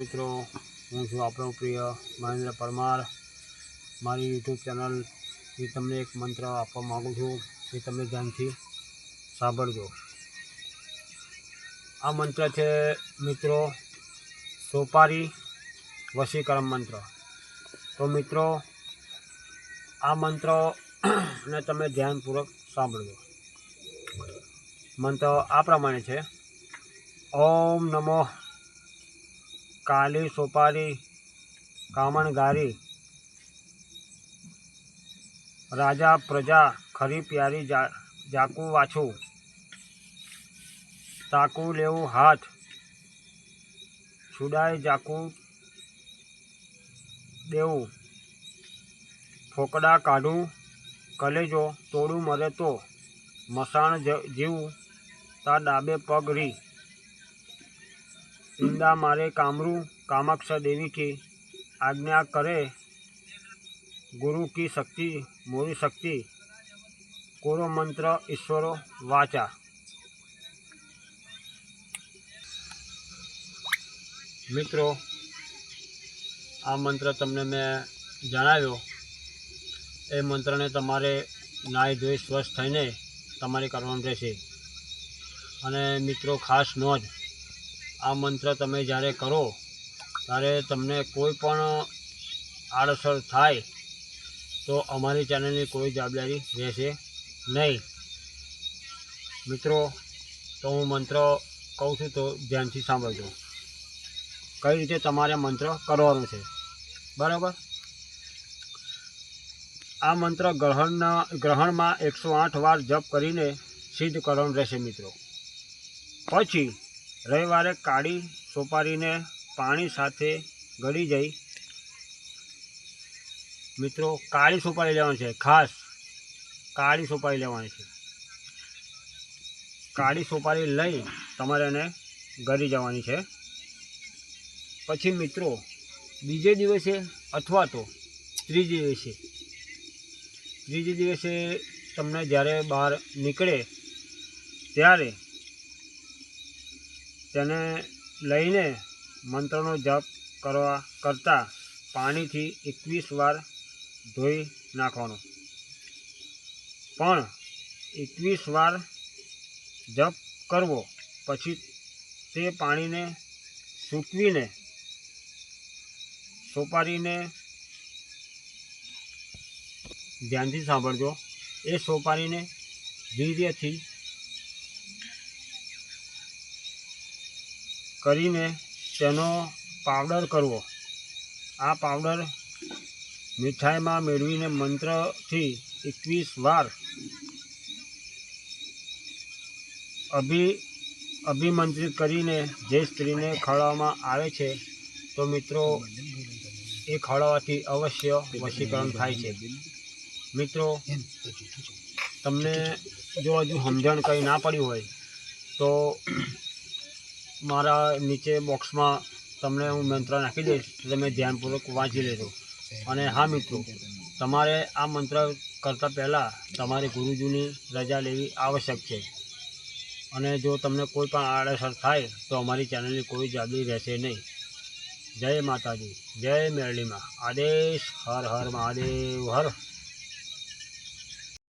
મિત્રો, હું છું આપણો પ્રિય મહેન્દ્ર પરમાર. મારી યુટ્યુબ ચેનલ એ તમને એક મંત્ર આપવા માગું છું, એ તમે ધ્યાનથી સાંભળજો. આ મંત્ર છે, મિત્રો, સોપારી વશીકરણ મંત્ર. તો મિત્રો, આ મંત્ર ને તમે ધ્યાનપૂર્વક સાંભળજો. મંત્ર આ પ્રમાણે છે. ઓમ નમો કાલી, સોપારી કામણગારી રાજા, પ્રજા, ખરી પ્યારી જાકુ વાછું, તાકુ લેવું હાથ, છુડાય જાકુ દેવું, ફોકડા કાઢું, કલેજો તોડું મરે તો, મસાણ જીવું, તા ડાબે પગ રી. ઈંડા મારે કામરું કામાક્ષા દેવી કી આજ્ઞા કરે. ગુરુ કી શક્તિ મોરી શક્તિ. કોરો મંત્ર ઈશ્વરો વાચા. મિત્રો, આ મંત્ર તમને મેં જણાવ્યો. એ મંત્રને તમારે નાહી ધોઈ સ્વસ્થ થઈને તમારે કરવાનું રહેશે. અને મિત્રો, ખાસ નોંધ આ મંત્ર તમે જ્યારે કરો, ત્યારે તમને કોઈ પણ આડઅસર થાય, તો અમારી ચેનલની કોઈ જવાબદારી રહેશે નહીં. મિત્રો, તો હું મંત્ર કહું છું, તો ધ્યાનથી સાંભળજો. કઈ રીતે તમારે મંત્ર કરવાનું છે? બરાબર? આ મંત્ર ગ્રહણના, ગ્રહણમાં એકસો આઠ વાર જપ કરીને સિદ્ધ કરવાનું રહેશે, મિત્રો. પછી રવિવારે કાળી સોપારીને પાણી સાથે ગળી જઈ. મિત્રો, કાળી સોપારી લેવાની છે, ખાસ કાળી સોપારી લેવાની છે. કાળી સોપારી લઈ તમારે એને ગળી જવાની છે. પછી મિત્રો, બીજે દિવસે અથવા તો ત્રીજે દિવસે ત્રીજે દિવસે તમને જ્યારે બહાર નીકળે, ત્યારે તેને લઈને મંત્રનો જપ કરવા કરતાં પાણીથી એકવીસ વાર ધોઈ નાખવાનો. પણ એકવીસ વાર જપ કરવો પછી તે પાણીને સૂકવીને સોપારીને ધ્યાનથી સાંભળજો. એ સોપારીને ધીરેથી કરીને તેનો પાવડર કરવો. આ પાવડર મીઠાઈમાં મેળવીને મંત્રથી એકવીસ વાર અભિ, અભિમંત્રિત કરીને જે સ્ત્રીને ખવડાવવામાં આવે છે, તો મિત્રો એ ખવડાવવાથી અવશ્ય વશીકરણ થાય છે. મિત્રો, તમને જો હજુ સમજણ કંઈ ના પડી હોય, તો મારા નીચે બોક્સમાં તમને હું મંત્ર નાખી દઈશ, તો તમે ધ્યાનપૂર્વક વાંચી લેજો. અને હા મિત્રો, તમારે આ મંત્ર કરતાં પહેલાં તમારે ગુરુજીની રજા લેવી આવશ્યક છે. અને જો તમને કોઈ પણ આડઅસર થાય, તો અમારી ચેનલની કોઈ જાદી રહેશે નહીં. જય માતાજી, જય મેરળીમાં આદેશ, હર હર મહાદેવ હર.